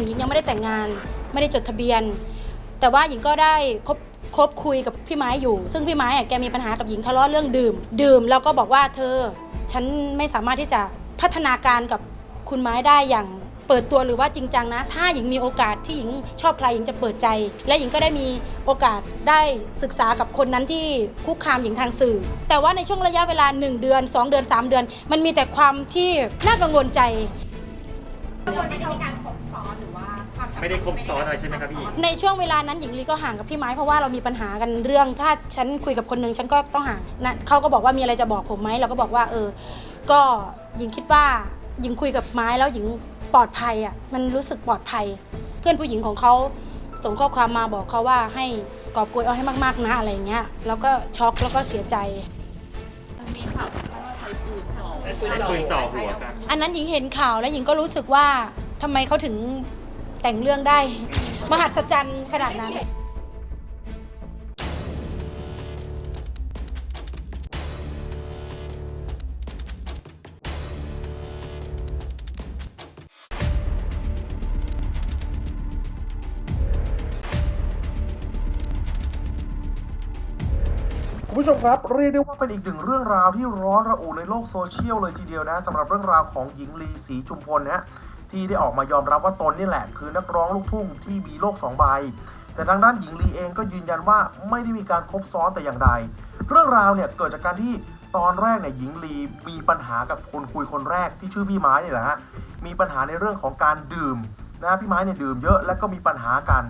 นึ่งหญิงยังไม่ได้แต่งงาน ไม่ได้จดทะเบียน แต่ว่าหญิงก็ได้คบคบคุยกับพี่ไม้อยู่ ซึ่งพี่ไม้อะแกมีปัญหากับหญิงทะเลาะเรื่องดื่ม ดื่มแล้วก็บอกว่าเธอ ฉันไม่สามารถที่จะพัฒนาการกับคุณไม้ได้อย่างเปิดตัวหรือว่าจริงจังนะ ถ้าหญิงมีโอกาสที่หญิงชอบใครหญิงจะเปิดใจ และหญิงก็ได้มีโอกาสได้ศึกษากับคนนั้นที่คุกคามหญิงทางสื่อ แต่ว่าในช่วงระยะเวลา 1 เดือน 2 เดือน 3 เดือน มันมีแต่ความที่น่ากังวลใจ คนไม่ได้มีการ ไม่ได้ครบซ้อนอะไรใช่ไหมครับพี่หญิงในช่วงเวลานั้นหญิงลีก็ห่างกับพี่ไม้เพราะว่าเรามีปัญหากันเรื่อง ถ้าฉันคุยกับคนหนึ่งฉันก็ต้องห่างนะเขาก็บอกว่ามีอะไรจะบอกผมไหมเราก็บอกว่าเออ ก็หญิงคิดว่าหญิงคุยกับไม้แล้วหญิงปลอดภัยอะมันรู้สึกปลอดภัย เพื่อนผู้หญิงของเขาส่งข้อความมาบอกเขาว่าให้กอบโกยเอาให้มากๆนะอะไรเงี้ยแล้วก็ช็อกแล้วก็เสียใจ มีข่าวว่าใช้ปืนจ่อใช้ปืนจ่อหัวกัน อันนั้นหญิงเห็นข่าวแล้วหญิงก็รู้สึกว่าทำไมเขาถึง แต่งเรื่องได้ มหัศจรรย์ขนาดนั้น คุณผู้ชมครับเรียกได้ว่าเป็นอีกหนึ่งเรื่องราวที่ร้อนระอุในโลกโซเชียลเลยทีเดียวนะสำหรับเรื่องราวของหญิงลีศรีจุมพลนะฮะ ที่ได้ออกมายอมรับว่าตนนี่แหละ คือนักร้องลูกทุ่งที่มีโลกสองใบ แต่ทางด้านหญิงลีเองก็ยืนยันว่าไม่ได้มีการคบซ้อนแต่อย่างใด เรื่องราวเนี่ยเกิดจากการที่ตอนแรกเนี่ยหญิงลีมีปัญหากับคนคุยคนแรกที่ชื่อพี่ไม้นี่แหละฮะ มีปัญหาในเรื่องของการดื่มนะพี่ไม้เนี่ยดื่มเยอะแล้วก็มีปัญหากัน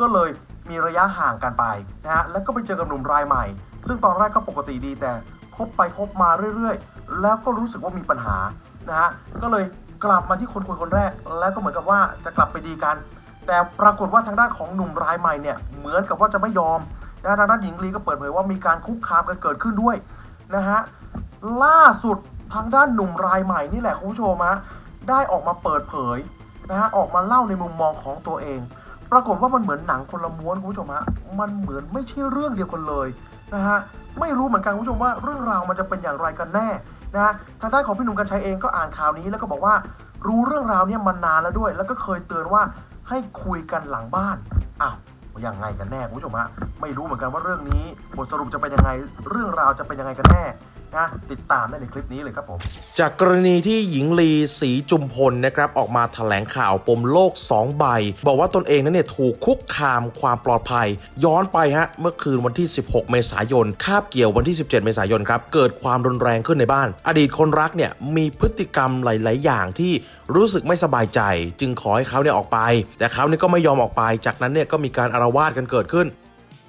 ก็เลยมีระยะห่างกันไปนะฮะ แล้วก็ไปเจอกับหนุ่มรายใหม่ ซึ่งตอนแรกก็ปกติดีแต่คบไปคบมาเรื่อยๆ แล้วก็รู้สึกว่ามีปัญหานะฮะ ก็เลย กลับมาที่คนคุยคนแรก แล้วก็เหมือนกับว่าจะกลับไปดีกัน แต่ปรากฏว่าทางด้านของหนุ่มรายใหม่เนี่ยเหมือนกับว่าจะไม่ยอมนะทางด้านหญิงลีก็เปิดเผยว่ามีการคุกคามกันเกิดขึ้นด้วยนะฮะล่าสุดทางด้านหนุ่มรายใหม่นี่แหละคุณผู้ชมฮะได้ออกมาเปิดเผยนะฮะออกมาเล่าในมุมมองของตัวเอง ปรากฏว่ามันเหมือนหนังคนละม้วนคุณผู้ชมฮะมันเหมือนไม่ใช่เรื่องเดียวกันเลย นะฮะไม่รู้เหมือนกันคุณผู้ชมว่าเรื่องราวมันจะเป็นอย่างไรกันแน่นะฮะทางด้านของพี่หนุ่มกัญชัยเองก็อ่านข่าวนี้แล้วก็บอกว่ารู้เรื่องราวเนี้มานานแล้วด้วย แล้วก็เคยเตือนว่าให้คุยกันหลังบ้านอ้าวยังไงกันแน่คุณผู้ชมฮะ ไม่รู้เหมือนกันว่าเรื่องนี้บทสรุปจะเป็นยังไง เรื่องราวจะเป็นยังไงกันแน่นะติดตามได้ในคลิปนี้เลยครับผม จากกรณีที่หญิงลีศรีจุมพลนะครับออกมาแถลงข่าวปมโลก 2 ใบ บอกว่าตนเองนั้นเนี่ยถูกคุกคามความปลอดภัย ย้อนไปฮะเมื่อคืนวันที่ 16 เมษายน คาบเกี่ยววันที่ 17 เมษายนครับเกิดความรุนแรงขึ้นในบ้าน อดีตคนรักเนี่ยมีพฤติกรรมหลาย ๆ อย่างที่รู้สึกไม่สบายใจ จึงขอให้เขาเนี่ยออกไป แต่เขาเนี่ยก็ไม่ยอมออกไป จากนั้นเนี่ยก็มีการอารวาสกันเกิดขึ้น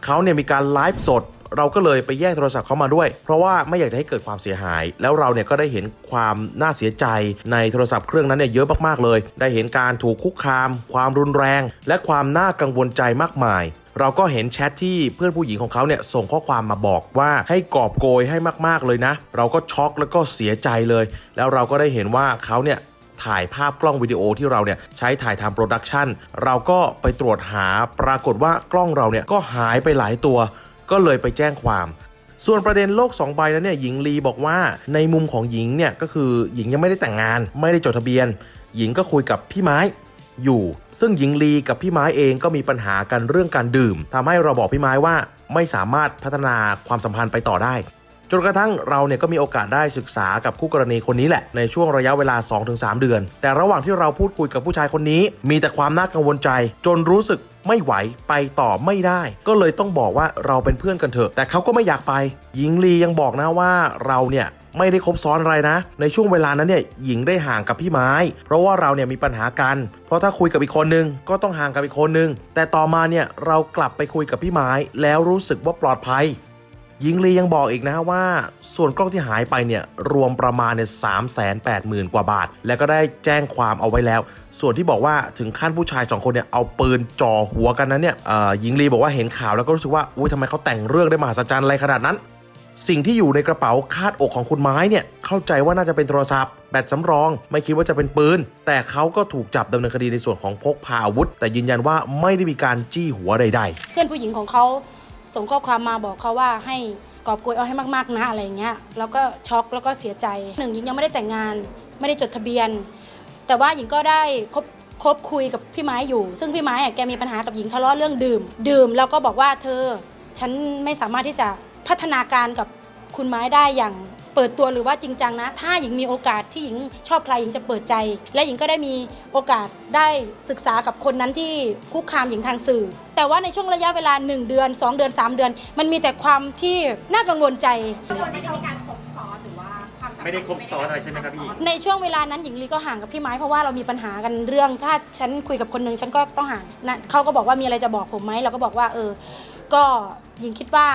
เขาเนี่ยมีการไลฟ์สด เราก็เลยไปแย่งโทรศัพท์เขามาด้วย เพราะว่าไม่อยากจะให้เกิดความเสียหาย แล้วเราเนี่ยก็ได้เห็นความน่าเสียใจในโทรศัพท์เครื่องนั้นเนี่ยเยอะมากๆเลย ได้เห็นการถูกคุกคาม ความรุนแรง และความน่ากังวลใจมากมายเราก็เห็นแชทที่เพื่อนผู้หญิงของเขาเนี่ยส่งข้อความมาบอกว่าให้กอบโกยให้มากๆเลยนะ เราก็ช็อกแล้วก็เสียใจเลย แล้วเราก็ได้เห็นว่าเขาเนี่ย ถ่ายภาพกล้องวิดีโอที่เราเนี่ยใช้ถ่ายทำโปรดักชันเราก็ไปตรวจหาปรากฏว่ากล้องเราเนี่ยก็หายไปหลายตัว ก็เลยไปแจ้งความส่วนประเด็นโลก 2 ใบนั้นเนี่ยหญิงลีบอกว่าในมุมของหญิงเนี่ยก็คือหญิงยังไม่ได้แต่งงาน ไม่ได้จดทะเบียน หญิงก็คุยกับพี่ไม้อยู่ ซึ่งหญิงลีกับพี่ไม้เองก็มีปัญหากันเรื่องการดื่มทำให้เราบอกพี่ไม้ว่าไม่สามารถพัฒนาความสัมพันธ์ไปต่อได้ จนกระทั่งเราเนี่ยก็มีโอกาสได้ศึกษากับคู่กรณีคนนี้แหละในช่วงระยะเวลา 2-3 เดือน แต่ระหว่างที่เราพูดคุยกับผู้ชายคนนี้ มีแต่ความน่ากังวลใจ จนรู้สึกไม่ไหวไปต่อไม่ได้ ก็เลยต้องบอกว่าเราเป็นเพื่อนกันเถอะ แต่เขาก็ไม่อยากไป หญิงลียังบอกนะว่าเราเนี่ยไม่ได้คบซ้อนอะไรนะ ในช่วงเวลานั้นเนี่ยหญิงได้ห่างกับพี่ไม้ เพราะว่าเราเนี่ยมีปัญหากัน เพราะถ้าคุยกับอีกคนนึงก็ต้องห่างกับอีกคนนึง แต่ต่อมาเนี่ยเรากลับไปคุยกับพี่ไม้ แล้วรู้สึกว่าปลอดภัย หญิงลียังบอกอีกนะฮะว่า ส่วนกล้องที่หายไปเนี่ยรวมประมาณเนี่ยสามแสนแปดหมื่นกว่าบาท แล้วก็ได้แจ้งความเอาไว้แล้ว ส่วนที่บอกว่าถึงขั้นผู้ชายสองคนเนี่ยเอาปืนจ่อหัวกันนั้นเนี่ยหญิงลีบอกว่าเห็นข่าวแล้วก็รู้สึกว่าอุ้ยทำไมเขาแต่งเรื่องได้มหัศจรรย์อะไรขนาดนั้น สิ่งที่อยู่ในกระเป๋าคาดอกของคุณไม้เนี่ยเข้าใจว่าน่าจะเป็นโทรศัพท์แบตสำรองไม่คิดว่าจะเป็นปืน แต่เขาก็ถูกจับดำเนินคดีในส่วนของพกพาอาวุธ แต่ยืนยันว่าไม่ได้มีการจี้หัวใด ๆ เพื่อนผู้หญิงของเขา ส่งข้อความมาบอกเขาว่าให้กอบโกยเอาให้มากๆนะอะไรเงี้ยแล้วก็ช็อกแล้วก็เสียใจหนึ่งหญิงยังไม่ได้แต่งงาน ไม่ได้จดทะเบียน แต่ว่าหญิงก็ได้คบคคบคุยกับพี่ไม้อยู่ ซึ่งพี่ไม้อะแกมีปัญหากับหญิงทะเลาะเรื่องดื่ม ดื่มแล้วก็บอกว่าเธอ ฉันไม่สามารถที่จะพัฒนาการกับคุณไม้ได้อย่าง เปิดตัวหรือว่าจริงจังนะ ถ้าหญิงมีโอกาสที่หญิงชอบใครหญิงจะเปิดใจ และหญิงก็ได้มีโอกาสได้ศึกษากับคนนั้นที่คุกคามหญิงทางสื่อ แต่ว่าในช่วงระยะเวลา 1 เดือน 2 เดือน 3 เดือน มันมีแต่ความที่น่ากังวลใจกังวลไหมคะว่าการคบซ้อนหรือว่าความสัมพันธ์ไม่ได้ครบซ้อนอะไรใช่ไหมครับพี่ ในช่วงเวลานั้นหญิงลีก็ห่างกับพี่ไม้เพราะว่าเรามีปัญหากันเรื่อง ถ้าฉันคุยกับคนหนึ่งฉันก็ต้องห่างนะเขาก็บอกว่ามีอะไรจะบอกผมไหมเราก็บอกว่าเออ ก็หญิงคิดว่า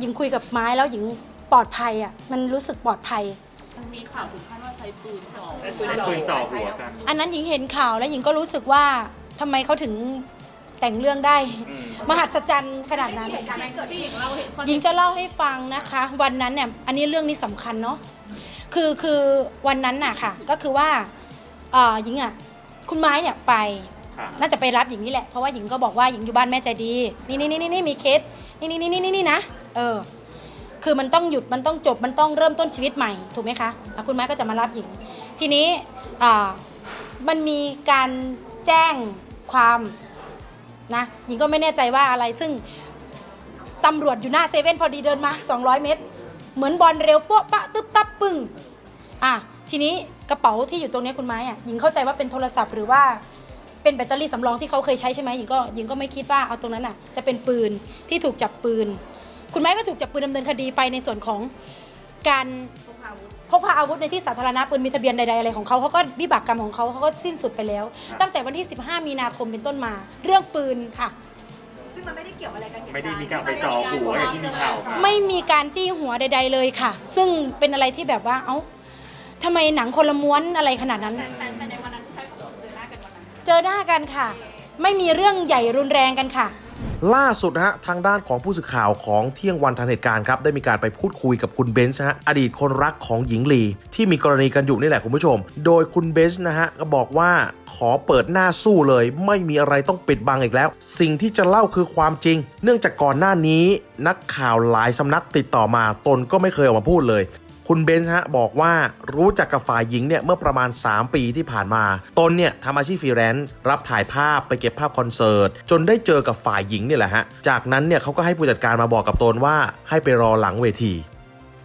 หญิงคุยกับไม้แล้วหญิง ปลอดภัยอะมันรู้สึกปลอดภัย มันมีข่าวถึงขั้นว่าใช้ปืนจ่อใช้ปืนจ่อหัวกันอันนั้นหญิงเห็นข่าวแล้วหญิงก็รู้สึกว่าทำไมเขาถึงแต่งเรื่องได้มหัศจรรย์ขนาดนั้นเหตุการณ์นั้นเกิดที่หญิงเราเห็นคนหญิงจะเล่าให้ฟังนะคะ วันนั้นเนี่ยอันนี้เรื่องนี้สำคัญเนาะคือคือวันนั้นน่ะค่ะ ก็คือว่าเอ่อหญิงอะคุณไม้เนี่ยไป ค่ะ น่าจะไปรับหญิงนี่แหละเพราะว่าหญิงก็บอกว่าหญิงอยู่บ้านแม่ใจดี นี่นี่นี่นี่มีเคสนี่นี่นี่นี่นี่นะเออ คือมันต้องหยุดมันต้องจบมันต้องเริ่มต้นชีวิตใหม่ถูกไหมคะอะคุณไม้ก็จะมารับหญิง ทีนี้มันมีการแจ้งความนะหญิงก็ไม่แน่ใจว่าอะไรซึ่งตำรวจอยู่หน้าเซเว่นพอดีเดินมา 200 เมตร เหมือนบอลเร็วโป๊ะปะตึ๊บตับปึ้งอะทีนี้กระเป๋าที่อยู่ตรงนี้คุณไม้อะหญิงเข้าใจว่าเป็นโทรศัพท์หรือว่าเป็นแบตเตอรี่สำรองที่เขาเคยใช้ใช่ไหมหญิงก็หญิงก็ไม่คิดว่าเอาตรงนั้นอะจะเป็นปืนที่ถูกจับปืน คุณไม้ก็ถูกจับปืนดำเนินคดีไปในส่วนของการพกพาอาวุธในที่สาธารณะปืนมีทะเบียนใดๆอะไรของเขาเขาก็วิบากกรรมของเขาเขาก็สิ้นสุดไปแล้ว ตั้งแต่วันที่ 15 มีนาคมเป็นต้นมา เรื่องปืนค่ะ ซึ่งมันไม่ได้เกี่ยวอะไรกันเหตุไม่ได้การณ์มีการไปจ่อหัวอย่างที่มีข่าวมาไม่มีการจี้หัวใด ๆเลยค่ะ ซึ่งเป็นอะไรที่แบบว่าเอ้าทำไมหนังคนละม้วนอะไรขนาดนั้น แต่แต่ในวันนั้นผู้ชายสองคนเจอหน้ากันวันนั้นเจอหน้ากันค่ะ ไม่มีเรื่องใหญ่รุนแรงกันค่ะ ล่าสุดฮะทางด้านของผู้สื่อข่าวของเที่ยงวันทันเหตุการณ์ครับได้มีการไปพูดคุยกับคุณเบนซ์ฮะอดีตคนรักของหญิงลีที่มีกรณีกันอยู่นี่แหละคุณผู้ชม โดยคุณเบนซ์นะฮะก็บอกว่าขอเปิดหน้าสู้เลย ไม่มีอะไรต้องปิดบังอีกแล้ว สิ่งที่จะเล่าคือความจริง เนื่องจากก่อนหน้านี้ นักข่าวหลายสำนักติดต่อมาตนก็ไม่เคยออกมาพูดเลย คุณเบนซ์ฮะบอกว่ารู้จักกับฝ่ายหญิงเนี่ยเมื่อประมาณ 3 ปีที่ผ่านมา ตนเนี่ยทำอาชีพฟรีแลนซ์รับถ่ายภาพไปเก็บภาพคอนเสิร์ต จนได้เจอกับฝ่ายหญิงเนี่ยแหละฮะ จากนั้นเนี่ยเขาก็ให้ผู้จัดการมาบอกกับตนว่าให้ไปรอหลังเวที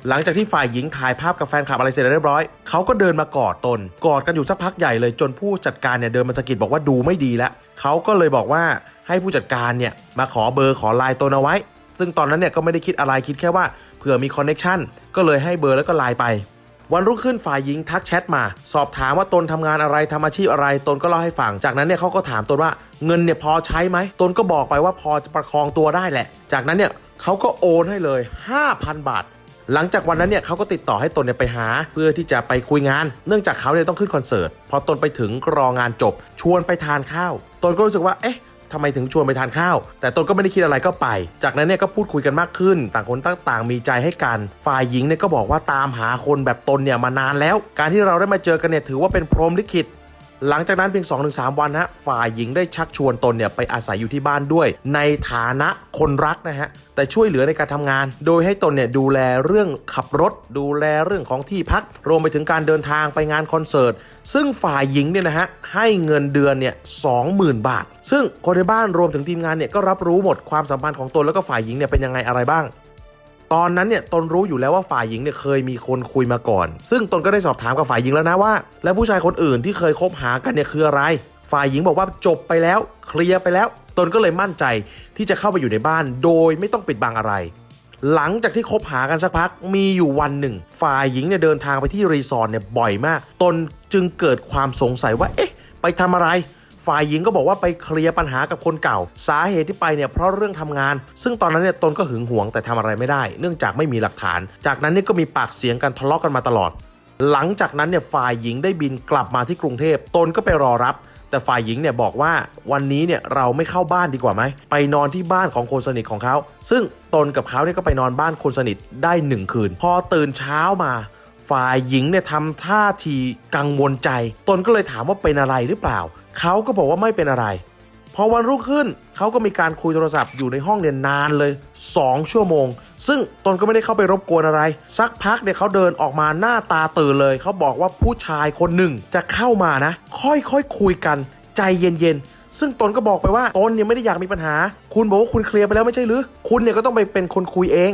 หลังจากที่ฝ่ายหญิงถ่ายภาพกับแฟนคลับอะไรเสร็จเรียบร้อย เขาก็เดินมากอดตน กอดกันอยู่สักพักใหญ่เลยจนผู้จัดการเนี่ยเดินมาสะกิดบอกว่าดูไม่ดีแล้ว เขาก็เลยบอกว่าให้ผู้จัดการเนี่ยมาขอเบอร์ขอไลน์ตนเอาไว้ ซึ่งตอนนั้นเนี่ยก็ไม่ได้คิดอะไรคิดแค่ว่าเผื่อมีคอนเน็ชันก็เลยให้เบอร์แล้วก็ไลน์ไป วันรุ่งขึ้นฝ่ายหญิงทักแชทมา สอบถามว่าตนทำงานอะไรทำอาชีพอะไร ตนก็เล่าให้ฟัง จากนั้นเนี่ยเขาก็ถามตนว่าเงินเนี่ยพอใช้ไหมตนก็บอกไปว่าพอจะประคองตัวได้แหละ จากนั้นเนี่ยเขาก็โอนให้เลย 5,000 บาทหลังจากวันนั้นเนี่ยเขาก็ติดต่อให้ตนเนี่ยไปหา เพื่อที่จะไปคุยงาน เนื่องจากเขาเนี่ยต้องขึ้นคอนเสิร์ต พอตนไปถึงรองานจบ ชวนไปทานข้าว ตนก็รู้สึกว่า เอ๊ะ ทำไมถึงชวนไปทานข้าว แต่ตนก็ไม่ได้คิดอะไรก็ไป จากนั้นเนี่ยก็พูดคุยกันมากขึ้น ต่างคนต่างต่างมีใจให้กันฝ่ายหญิงเนี่ยก็บอกว่าตามหาคนแบบตนเนี่ยมานานแล้ว การที่เราได้มาเจอกันเนี่ยถือว่าเป็นพรหมลิขิต หลังจากนั้นเพียง 2-3 วันฮะฝ่ายหญิงได้ชักชวนตนเนี่ยไปอาศัยอยู่ที่บ้านด้วย ในฐานะคนรักนะฮะแต่ช่วยเหลือในการทำงาน โดยให้ตนเนี่ยดูแลเรื่องขับรถ ดูแลเรื่องของที่พัก รวมไปถึงการเดินทางไปงานคอนเสิร์ต ซึ่งฝ่ายหญิงเนี่ยนะฮะให้เงินเดือนเนี่ย20,000บาท ซึ่งคนในบ้านรวมถึงทีมงานเนี่ยก็รับรู้หมดความสัมพันธ์ของตนแล้วก็ฝ่ายหญิงเนี่ยเป็นยังไงอะไรบ้าง ตอนนั้นเนี่ยตนรู้อยู่แล้วว่าฝ่ายหญิงเนี่ยเคยมีคนคุยมาก่อน ซึ่งตนก็ได้สอบถามกับฝ่ายหญิงแล้วนะว่า แล้วผู้ชายคนอื่นที่เคยคบหากันเนี่ยคืออะไร ฝ่ายหญิงบอกว่าจบไปแล้ว เคลียร์ไปแล้ว ตนก็เลยมั่นใจที่จะเข้าไปอยู่ในบ้าน โดยไม่ต้องปิดบังอะไร หลังจากที่คบหากันสักพักมีอยู่วันหนึ่ง ฝ่ายหญิงเนี่ยเดินทางไปที่รีสอร์ทเนี่ยบ่อยมาก ตนจึงเกิดความสงสัยว่าเอ๊ะไปทำอะไร ฝ่ายหญิงก็บอกว่าไปเคลียร์ปัญหากับคนเก่า สาเหตุที่ไปเนี่ยเพราะเรื่องทำงาน ซึ่งตอนนั้นเนี่ยตนก็หึงหวงแต่ทำอะไรไม่ได้ เนื่องจากไม่มีหลักฐาน จากนั้นเนี่ยก็มีปากเสียงกันทะเลาะกันมาตลอด หลังจากนั้นเนี่ยฝ่ายหญิงได้บินกลับมาที่กรุงเทพตนก็ไปรอรับแต่ฝ่ายหญิงเนี่ยบอกว่าวันนี้เนี่ยเราไม่เข้าบ้านดีกว่าไหม ไปนอนที่บ้านของคนสนิทของเขา ซึ่งตนกับเขาเนี่ยก็ไปนอนบ้านคนสนิทได้หนึ่งคืน พอตื่นเช้ามา ฝ่ายหญิงเนี่ยทำท่าทีกังวลใจ ตนก็เลยถามว่าเป็นอะไรหรือเปล่า เขาก็บอกว่าไม่เป็นอะไร พอวันรุ่งขึ้นเขาก็มีการคุยโทรศัพท์อยู่ในห้องเนี่ยนานเลย 2 ชั่วโมง ซึ่งตนก็ไม่ได้เข้าไปรบกวนอะไร สักพักเนี่ยเขาเดินออกมาหน้าตาตื่นเลย เขาบอกว่าผู้ชายคนหนึ่งจะเข้ามานะ ค่อยๆคคุยกัน ใจเย็นๆ ซึ่งตนก็บอกไปว่าตนเนี่ยไม่ได้อยากมีปัญหา คุณบอกว่าคุณเคลียร์ไปแล้วไม่ใช่หรือ คุณเนี่ยก็ต้องไปเป็นคนคุยเอง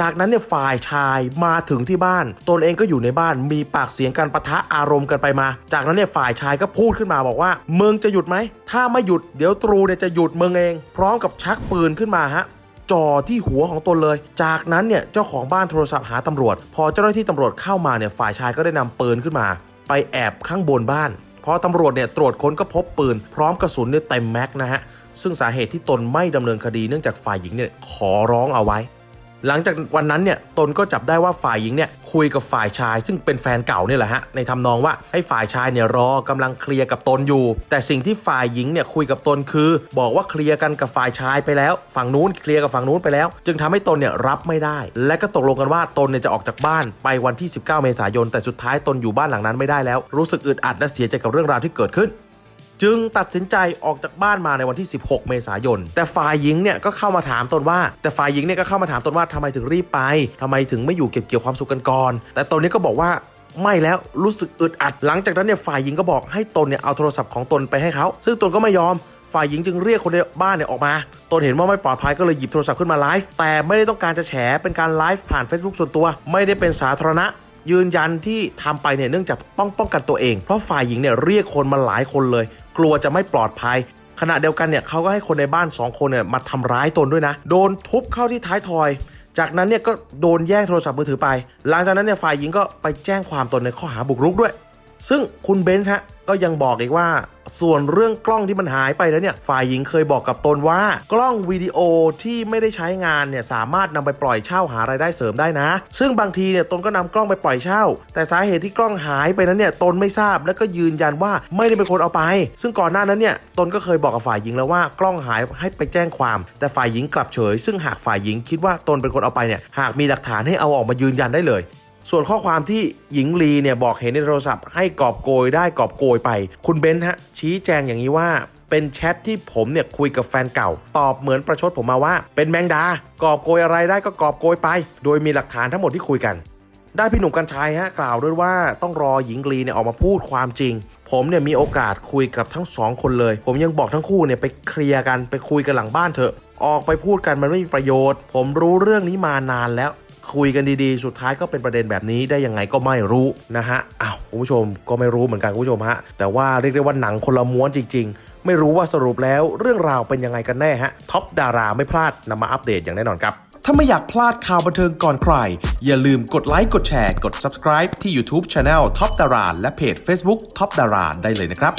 จากนั้นเนี่ยฝ่ายชายมาถึงที่บ้าน ตนเองก็อยู่ในบ้านมีปากเสียงกันปะทะอารมณ์กันไปมา จากนั้นเนี่ยฝ่ายชายก็พูดขึ้นมาบอกว่ามึงจะหยุดไหม ถ้าไม่หยุดเดี๋ยวตรูเนี่ยจะหยุดมึงเอง พร้อมกับชักปืนขึ้นมาฮะจ่อที่หัวของตนเลย จากนั้นเนี่ยเจ้าของบ้านโทรศัพท์หาตำรวจ พอเจ้าหน้าที่ตำรวจเข้ามาเนี่ยฝ่ายชายก็ได้นำปืนขึ้นมา ไปแอบข้างบนบ้าน พอตำรวจเนี่ยตรวจค้นก็พบปืน พร้อมกระสุนเนี่ยเต็มแม็กนะฮะ ซึ่งสาเหตุที่ตนไม่ดำเนินคดีเนื่องจากฝ่ายหญิงเนี่ยขอร้องเอาไว้ หลังจากวันนั้นเนี่ยตนก็จับได้ว่าฝ่ายหญิงเนี่ยคุยกับฝ่ายชาย ซึ่งเป็นแฟนเก่าเนี่ยแหละฮะในทำนองว่าให้ฝ่ายชายเนี่ยรอกำลังเคลียร์กับตนอยู่ แต่สิ่งที่ฝ่ายหญิงเนี่ยคุยกับตนคือ บอกว่าเคลียร์กันกับฝ่ายชายไปแล้ว ฝั่งนู้นเคลียร์กับฝั่งนู้นไปแล้ว จึงทำให้ตนเนี่ยรับไม่ได้ และก็ตกลงกันว่าตนเนี่ยจะออกจากบ้านไปวันที่ 19 เมษายน แต่สุดท้ายตนอยู่บ้านหลังนั้นไม่ได้แล้ว รู้สึกอึดอัดและเสียใจกับเรื่องราวที่เกิดขึ้น จึงตัดสินใจออกจากบ้านมาในวันที่ 16 เมษายน แต่ฝ่ายหญิงเนี่ยก็เข้ามาถามตนว่า แต่ฝ่ายหญิงเนี่ยก็เข้ามาถามตนว่าทำไมถึงรีบไปทำไมถึงไม่อยู่เก็บเกี่ยวความสุขกันก่อน แต่ตนนี้ก็บอกว่าไม่แล้วรู้สึกอึดอัด หลังจากนั้นเนี่ยฝ่ายหญิงก็บอกให้ตนเนี่ยเอาโทรศัพท์ของตนไปให้เขาซึ่งตนก็ไม่ยอมฝ่ายหญิงจึงเรียกคนในบ้านเนี่ยออกมา ตนเห็นว่าไม่ปลอดภัยก็เลยหยิบโทรศัพท์ขึ้นมาไลฟ์ แต่ไม่ได้ต้องการจะแฉ เป็นการไลฟ์ผ่าน Facebook ส่วนตัว ไม่ได้เป็นสาธารณะ ยืนยันที่ทำไปเนี่ยเนื่องจากต้องป้องกันตัวเอง เพราะฝ่ายหญิงเนี่ยเรียกคนมาหลายคนเลย กลัวจะไม่ปลอดภัย ขณะเดียวกันเนี่ยเขาก็ให้คนในบ้าน 2 คนเนี่ยมาทำร้ายตนด้วยนะ โดนทุบเข้าที่ท้ายทอย จากนั้นเนี่ยก็โดนแย่งโทรศัพท์มือถือไป หลังจากนั้นเนี่ยฝ่ายหญิงก็ไปแจ้งความตนในข้อหาบุกรุกด้วย ซึ่งคุณเบนซ์ฮะก็ยังบอกอีกว่า ส่วนเรื่องกล้องที่มันหายไปแล้วเนี่ยฝ่ายหญิงเคยบอกกับตนว่า กล้องวิดีโอที่ไม่ได้ใช้งานเนี่ยสามารถนำไปปล่อยเช่าหารายได้เสริมได้นะ ซึ่งบางทีเนี่ยตนก็นำกล้องไปปล่อยเช่า แต่สาเหตุที่กล้องหายไปนั้นเนี่ยตนไม่ทราบแล้วก็ยืนยันว่าไม่ได้เป็นคนเอาไป ซึ่งก่อนหน้านั้นเนี่ยตนก็เคยบอกกับฝ่ายหญิงแล้วว่ากล้องหายให้ไปแจ้งความ แต่ฝ่ายหญิงกลับเฉย ซึ่งหากฝ่ายหญิงคิดว่าตนเป็นคนเอาไปเนี่ยหากมีหลักฐานให้เอาออกมายืนยันได้เลย ส่วนข้อความที่หญิงลีเนี่ยบอกเห็นในโทรศัพท์ให้กอบโกยได้กอบโกยไป คุณเบนซ์ฮะชี้แจงอย่างนี้ว่าเป็นแชทที่ผมเนี่ยคุยกับแฟนเก่า ตอบเหมือนประชดผมมาว่า เป็นแมงดากอบโกยอะไรได้ก็กอบโกยไป โดยมีหลักฐานทั้งหมดที่คุยกันได้พี่หนุ่มกัญชัยฮะกล่าวด้วยว่าต้องรอหญิงลีเนี่ยออกมาพูดความจริง ผมเนี่ยมีโอกาสคุยกับทั้งสองคนเลย ผมยังบอกทั้งคู่เนี่ยไปเคลียร์กันไปคุยกันหลังบ้านเถอะ ออกไปพูดกันมันไม่มีประโยชน์ ผมรู้เรื่องนี้มานานแล้ว คุยกันดีๆ สุดท้ายก็เป็นประเด็นแบบนี้ได้ยังไงก็ไม่รู้นะฮะอ้าวคุณผู้ชมก็ไม่รู้เหมือนกันคุณผู้ชมฮะแต่ว่าเรียกได้ว่าหนังคนละม้วนจริง ๆ ไม่รู้ว่าสรุปแล้วเรื่องราวเป็นยังไงกันแน่ฮะท็อปดาราไม่พลาดนำมาอัปเดตอย่างแน่นอนครับถ้าไม่อยากพลาดข่าวบันเทิงก่อนใคร อย่าลืมกดไลค์ กดแชร์ กด subscribe ที่ YouTube Channel Top Dara และเพจ Facebook Top Dara ได้เลยนะครับ